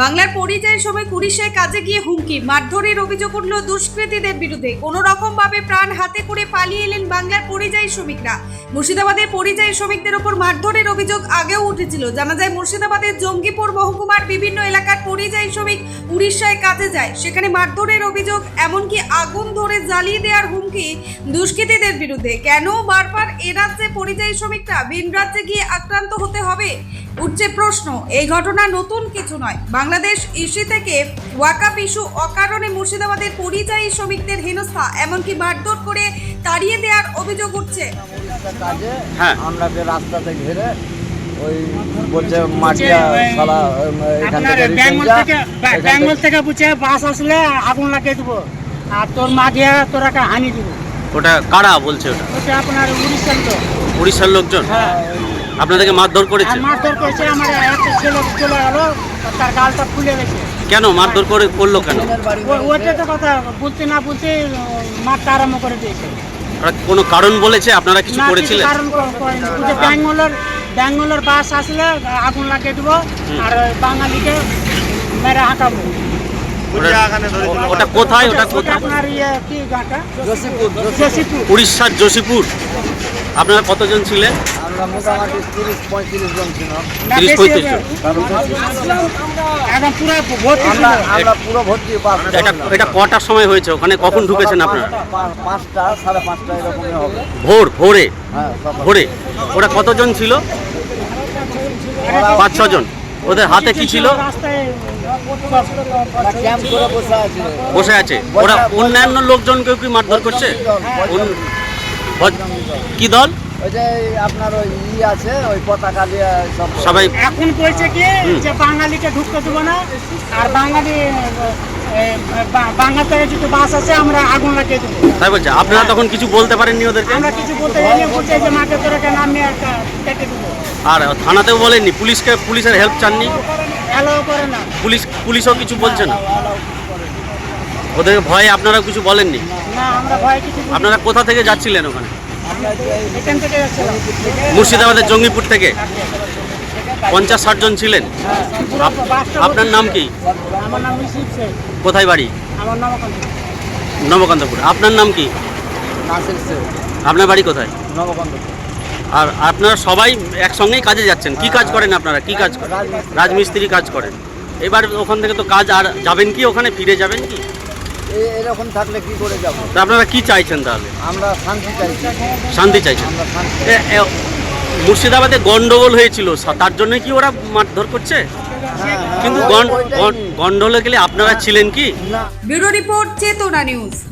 বাংলার পরিযায়ের সময় কুড়িশায় কাজে গিয়ে হুমকি, মারধরের অভিযোগ উঠল দুষ্কৃতীদের বিরুদ্ধে। কোনো রকম ভাবে প্রাণ হাতে করে পালিয়ে এলেন বাংলার পরিযায়ী শ্রমিকরা। মুর্শিদাবাদের পরিযায়ী শ্রমিকদের ওপর মারধরের অভিযোগ আগেও উঠেছিল। জানা যায় মুর্শিদাবাদের জঙ্গিপুর, মহকুমার বিভিন্ন এলাকার পরিযায়ী শ্রমিক উড়িষ্যায় কাজে যায়। সেখানে মারধরের অভিযোগ, এমনকি আগুন ধরে জ্বালিয়ে দেওয়ার হুমকি দুষ্কৃতীদের বিরুদ্ধে। কেন বারবার এ রাজ্যে পরিযায়ী শ্রমিকরা ভিন রাজ্যে গিয়ে আক্রান্ত হতে হবে? উঠছে প্রশ্ন। এই ঘটনা নতুন কিছু নয়। বাংলাদেশ ইস্যু থেকে ওয়াকাপ ইস্যু অকারণে মুর্শিদাবাদের পরিযায়ী শ্রমিকদের হেনস্থা, এমনকি মারধর করে তাড়িয়ে দেওয়ার অভিযোগ উঠছে। কাজে হ্যাঁ। রাস্তাতে ঘিরে ওই বলছে মাটিয়া সালা এখান থেকে বেঙ্গল থেকে বেঙ্গল থেকে- থেকে বুঝে বাস আসলে আগুন লাগিয়ে দেবো। আর তোর মা দিয়ে তোরাকে হানি দিব। ওটা কারা বলছে ওটা? ওটা আপনার উড়িষ্যার তো উড়িষ্যার লোকজন? হ্যাঁ। আপনাদেরকে মারধর করেছে? মারধর করেছে আমার একটা ছেলে চলে গেল তার গালটা ফুলে গেছে। কেন মারধর করে করল কেন? টিনের বাড়ি ও- ওইটা তো কথা বলতে না বলতে মারটা আরম্ভ করে দিয়েছে। কোনো কারণ বলেছে? আপনারা কিছু না কিছু করেছিলেন? কারণ ক- করেনি। বুঝে ব্যাঙ্গলোর ব্যাঙ্গালোর বাস আসলে আগুন লাগিয়ে দেবো আর বাঙালিকে মেরে হাঁকাবো ওটা- কোথায়? ওটা ওটা কোথায় আপনার কি গাঁটা জসিপুর জসিপুর। জসিপুর উড়িষ্যার যোশীপুর আপনারা কতজন ছিলেন এটা এটা কটার সময় হয়েছে? ওখানে কখন ঢুকেছেন আপনারা? ভোর ভোরে? হ্যাঁ ভোরে। ওরা কতজন ছিল? পাঁচ ছজন। ওদের হাতে কি ছিল? বসে আছে। ওরা অন্যান্য লোকজনকেও কি মারধর করছে? কি দল ওই যে আপনার ওই ই আছে ওই পতাকা দিয়ে সবাই এখন বলছে কি যে বাঙালিকে ঢুকতে দেবো না আর বাঙালি বাংলা থেকে বাস আছে আমরা আগুন লাগিয়ে দেবো। তাই বলছে। আপনারা তখন কিছু বলতে পারেননি ওদেরকে? আমরা কিছু বলতে জানি বলছে যে মাকে তোরাকে নামিয়ে একটা কেটে দেবো। আর থানাতেও বলেননি? পুলিশকে পুলিশের হেল্প চাননি? অ্যালাও করে না। পুলিশ পুলিশও কিছু বলছে না? ওদের ভয়ে আপনারা কিছু বলেননি? না আমরা ভয় কিছু বুঝি না। আপনারা কোথা থেকে যাচ্ছিলেন ওখানে? এখান থেকে যাচ্ছিলাম। মুর্শিদাবাদের জঙ্গিপুর থেকে? পঞ্চাশ ষাট জন ছিলেন? আপ- আপনার নাম কি? আমার নাম কোথায় বাড়ি? আমার নাম ওখানে নবকান্তপুর। আপনার নাম কি? নাসির আপনার বাড়ি কোথায়? নবকন্দ আর আপনারা সবাই একসঙ্গেই কাজে যাচ্ছেন। কি কাজ করেন আপনারা? কি কাজ করেন? রাজমিস্ত্রি। কাজ করেন। এবার ওখান থেকে তো কাজ আর যাবেন কি? ওখানে ফিরে যাবেন কি? এরকম থাকলে কি করে যাব? আপনারা কি চাইছেন তাহলে? আমরা শান্তি চাইছি। শান্তি চাইছেন। মুর্শিদাবাদে গন্ডগোল হয়েছিল। তার জন্য কি ওরা মারধর করছে? কিন্তু গন- গন- গন্ডগোলে গেলে আপনারা ছিলেন কি? Bureau report Chetana news.